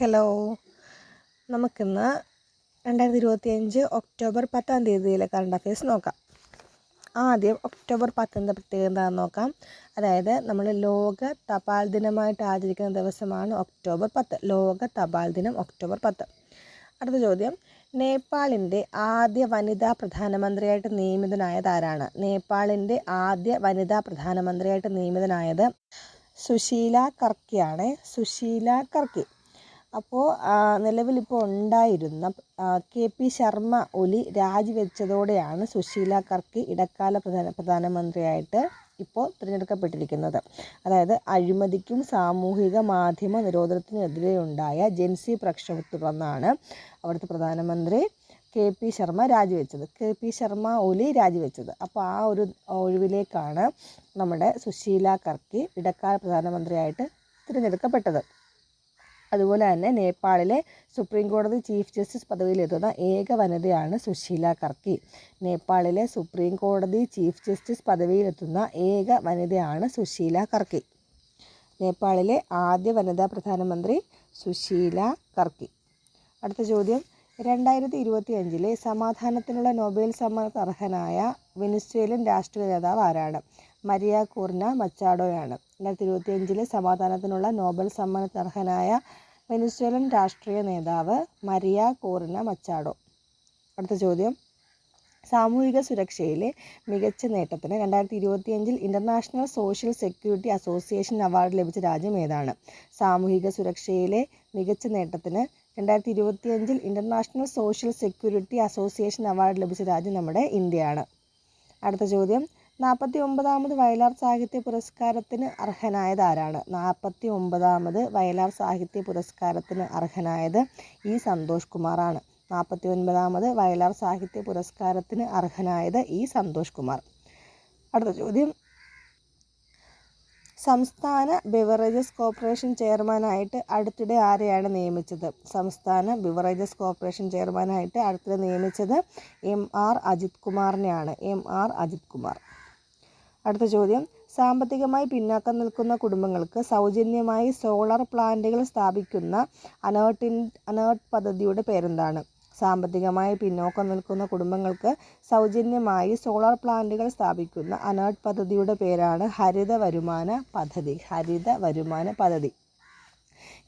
Hello. നമുക്കിന്ന് രണ്ടായിരത്തി ഇരുപത്തിയഞ്ച് ഒക്ടോബർ പത്താം തീയതിയിലെ കറണ്ട് അഫയേഴ്സ് നോക്കാം. ആദ്യം ഒക്ടോബർ പത്തിന്റെ പ്രത്യേകത എന്താണെന്ന് നോക്കാം. അതായത് നമ്മൾ ലോക തപാൽ ദിനമായിട്ട് ആചരിക്കുന്ന ദിവസമാണ് ഒക്ടോബർ പത്ത്. ലോക തപാൽ ദിനം ഒക്ടോബർ പത്ത്. അടുത്ത ചോദ്യം. നേപ്പാളിന്റെ ആദ്യ വനിതാ പ്രധാനമന്ത്രിയായിട്ട് നിയമിതനായത് ആരാണ്? നേപ്പാളിന്റെ ആദ്യ വനിതാ പ്രധാനമന്ത്രിയായിട്ട് നിയമിതനായത് സുശീല കർക്കിയാണ്. സുശീല കർക്കി. അപ്പോൾ നിലവിലിപ്പോൾ ഉണ്ടായിരുന്ന കെ പി ശർമ്മ ഒലി രാജിവെച്ചതോടെയാണ് സുശീല കർക്കി ഇടക്കാല പ്രധാന പ്രധാനമന്ത്രിയായിട്ട് ഇപ്പോൾ തിരഞ്ഞെടുക്കപ്പെട്ടിരിക്കുന്നത്. അതായത് അഴിമതിക്കും സാമൂഹിക മാധ്യമ നിരോധനത്തിനെതിരെ ഉണ്ടായ ജെൻസി പ്രക്ഷോഭത്തെ തുടർന്നാണ് അവിടുത്തെ പ്രധാനമന്ത്രി കെ പി ശർമ്മ രാജിവെച്ചത്. കെ പി ശർമ്മ ഒലി രാജിവെച്ചത്. അപ്പോൾ ആ ഒരു ഒഴിവിലേക്കാണ് നമ്മുടെ സുശീല കർക്കി ഇടക്കാല പ്രധാനമന്ത്രിയായിട്ട് തിരഞ്ഞെടുക്കപ്പെട്ടത്. അതുപോലെ തന്നെ നേപ്പാളിലെ സുപ്രീം കോടതി ചീഫ് ജസ്റ്റിസ് പദവിയിലെത്തുന്ന ഏക വനിതയാണ് സുശീല കർക്കി. നേപ്പാളിലെ സുപ്രീം കോടതി ചീഫ് ജസ്റ്റിസ് പദവിയിലെത്തുന്ന ഏക വനിതയാണ് സുശീല കർക്കി. നേപ്പാളിലെ ആദ്യ വനിതാ പ്രധാനമന്ത്രി സുശീല കർക്കി. അടുത്ത ചോദ്യം. രണ്ടായിരത്തി ഇരുപത്തി അഞ്ചിലെ സമാധാനത്തിനുള്ള നൊബേൽ സമ്മാനത്തിന് അർഹനായ വെനിസ്വേലൻ രാഷ്ട്രീയ നേതാവ് ആരാണ്? മരിയ കൂർന മച്ചാഡോയാണ്. രണ്ടായിരത്തി ഇരുപത്തി അഞ്ചിലെ സമാധാനത്തിനുള്ള നോബൽ സമ്മാനത്തർഹനായ വെനിസ്വേലൻ രാഷ്ട്രീയ നേതാവ് മരിയ കോറിന മച്ചാഡോ അടുത്ത ചോദ്യം. സാമൂഹിക സുരക്ഷയിലെ മികച്ച നേട്ടത്തിന് രണ്ടായിരത്തി ഇരുപത്തിയഞ്ചിൽ International Social Security Association award ലഭിച്ച രാജ്യം ഏതാണ്? സാമൂഹിക സുരക്ഷയിലെ മികച്ച നേട്ടത്തിന് രണ്ടായിരത്തി ഇരുപത്തിയഞ്ചിൽ International Social Security Association award ലഭിച്ച രാജ്യം നമ്മുടെ ഇന്ത്യയാണ്. അടുത്ത ചോദ്യം. നാൽപ്പത്തി ഒമ്പതാമത് വയലാർ സാഹിത്യ പുരസ്കാരത്തിന് അർഹനായതാരാണ് നാൽപ്പത്തി ഒമ്പതാമത് വയലാർ സാഹിത്യ പുരസ്കാരത്തിന് അർഹനായത് ഇ സന്തോഷ് കുമാറാണ്. നാൽപ്പത്തി ഒൻപതാമത് വയലാർ സാഹിത്യ പുരസ്കാരത്തിന് അർഹനായത് ഇ സന്തോഷ് കുമാർ. അടുത്ത ചോദ്യം. സംസ്ഥാന ബിവറേജസ് കോർപ്പറേഷൻ ചെയർമാനായിട്ട് അടുത്തിടെ ആരെയാണ് നിയമിച്ചത്? സംസ്ഥാന ബിവറേജസ് കോർപ്പറേഷൻ ചെയർമാനായിട്ട് അടുത്തിടെ നിയമിച്ചത് M R Ajith കുമാറിനെയാണ്. M R Ajith Kumar. അടുത്ത ചോദ്യം. സാമ്പത്തികമായി പിന്നാക്കം നിൽക്കുന്ന കുടുംബങ്ങൾക്ക് സൗജന്യമായി സോളാർ പ്ലാന്റുകൾ സ്ഥാപിക്കുന്ന അനേർട്ടിൻ അനേർട്ട് പദ്ധതിയുടെ പേരെന്താണ്? സാമ്പത്തികമായി പിന്നോക്കം നിൽക്കുന്ന കുടുംബങ്ങൾക്ക് സൗജന്യമായി സോളാർ പ്ലാന്റുകൾ സ്ഥാപിക്കുന്ന അനേർട്ട് പദ്ധതിയുടെ പേരാണ് ഹരിത വരുമാന പദ്ധതി ഹരിത വരുമാന പദ്ധതി.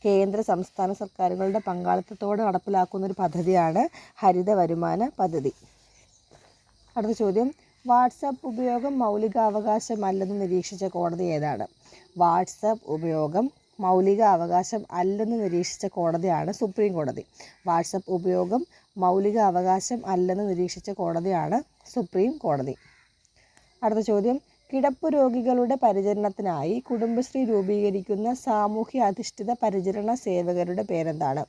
കേന്ദ്ര സംസ്ഥാന സർക്കാരുകളുടെ പങ്കാളിത്തത്തോടെ നടപ്പിലാക്കുന്ന ഒരു പദ്ധതിയാണ് ഹരിത വരുമാന പദ്ധതി. അടുത്ത ചോദ്യം. വാട്സപ്പ് ഉപയോഗം മൗലികാവകാശമല്ലെന്ന് നിരീക്ഷിച്ച കോടതി ഏതാണ്? വാട്സപ്പ് ഉപയോഗം മൗലിക അവകാശം അല്ലെന്ന് നിരീക്ഷിച്ച കോടതിയാണ് സുപ്രീം കോടതി. വാട്സപ്പ് ഉപയോഗം മൗലിക അവകാശം അല്ലെന്ന് നിരീക്ഷിച്ച കോടതിയാണ് സുപ്രീം കോടതി. അടുത്ത ചോദ്യം. കിടപ്പ് രോഗികളുടെ പരിചരണത്തിനായി കുടുംബശ്രീ രൂപീകരിക്കുന്ന സാമൂഹ്യ അധിഷ്ഠിത പരിചരണ സേവകരുടെ പേരെന്താണ്?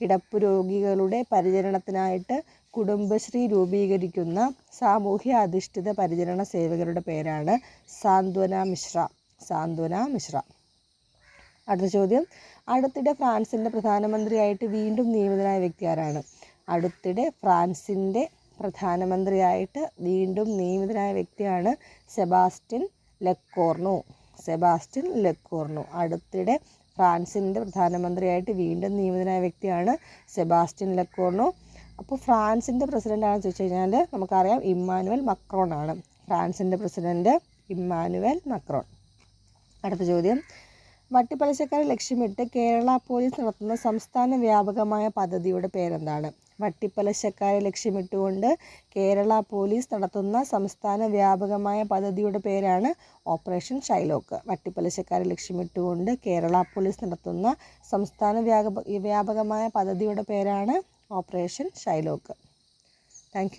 കിടപ്പ് രോഗികളുടെ പരിചരണത്തിനായിട്ട് കുടുംബശ്രീ രൂപീകരിക്കുന്ന സാമൂഹ്യ അധിഷ്ഠിത പരിചരണ സേവകരുടെ പേരാണ് സാന്ത്വന മിശ്ര. സാന്ത്വന മിശ്ര. അടുത്ത ചോദ്യം. അടുത്തിടെ ഫ്രാൻസിന്റെ പ്രധാനമന്ത്രിയായിട്ട് വീണ്ടും നിയമിതനായ വ്യക്തി ആരാണ്? അടുത്തിടെ ഫ്രാൻസിന്റെ പ്രധാനമന്ത്രിയായിട്ട് വീണ്ടും നിയമിതനായ വ്യക്തിയാണ് സെബാസ്റ്റ്യൻ ലെക്കോർണു. സെബാസ്റ്റ്യൻ ലെക്കോർണു. അടുത്തിടെ ഫ്രാൻസിന്റെ പ്രധാനമന്ത്രിയായിട്ട് വീണ്ടും നിയമിതനായ വ്യക്തിയാണ് സെബാസ്റ്റ്യൻ ലെക്കോർണു. അപ്പോൾ ഫ്രാൻസിന്റെ പ്രസിഡന്റ് ആണെന്ന് ചോദിച്ചു കഴിഞ്ഞാൽ നമുക്കറിയാം ഇമ്മാനുവൽ മക്രോൺ ആണ് ഫ്രാൻസിന്റെ പ്രസിഡന്റ് ഇമ്മാനുവൽ മക്രോൺ. അടുത്ത ചോദ്യം. വട്ടിപ്പലിശക്കാരെ ലക്ഷ്യമിട്ട് കേരള പോലീസ് നടത്തുന്ന സംസ്ഥാന വ്യാപകമായ പദ്ധതിയുടെ പേരെന്താണ്? വട്ടിപ്പലിശക്കാരെ ലക്ഷ്യമിട്ടുകൊണ്ട് കേരള പോലീസ് നടത്തുന്ന സംസ്ഥാന വ്യാപകമായ പദ്ധതിയുടെ പേരാണ് ഓപ്പറേഷൻ ഷൈലോക്ക്. വട്ടിപ്പലിശക്കാരെ ലക്ഷ്യമിട്ടുകൊണ്ട് കേരള പോലീസ് നടത്തുന്ന സംസ്ഥാന വ്യാപ വ്യാപകമായ പദ്ധതിയുടെ പേരാണ് ഓപ്പറേഷൻ ഷൈലോക്ക്. താങ്ക്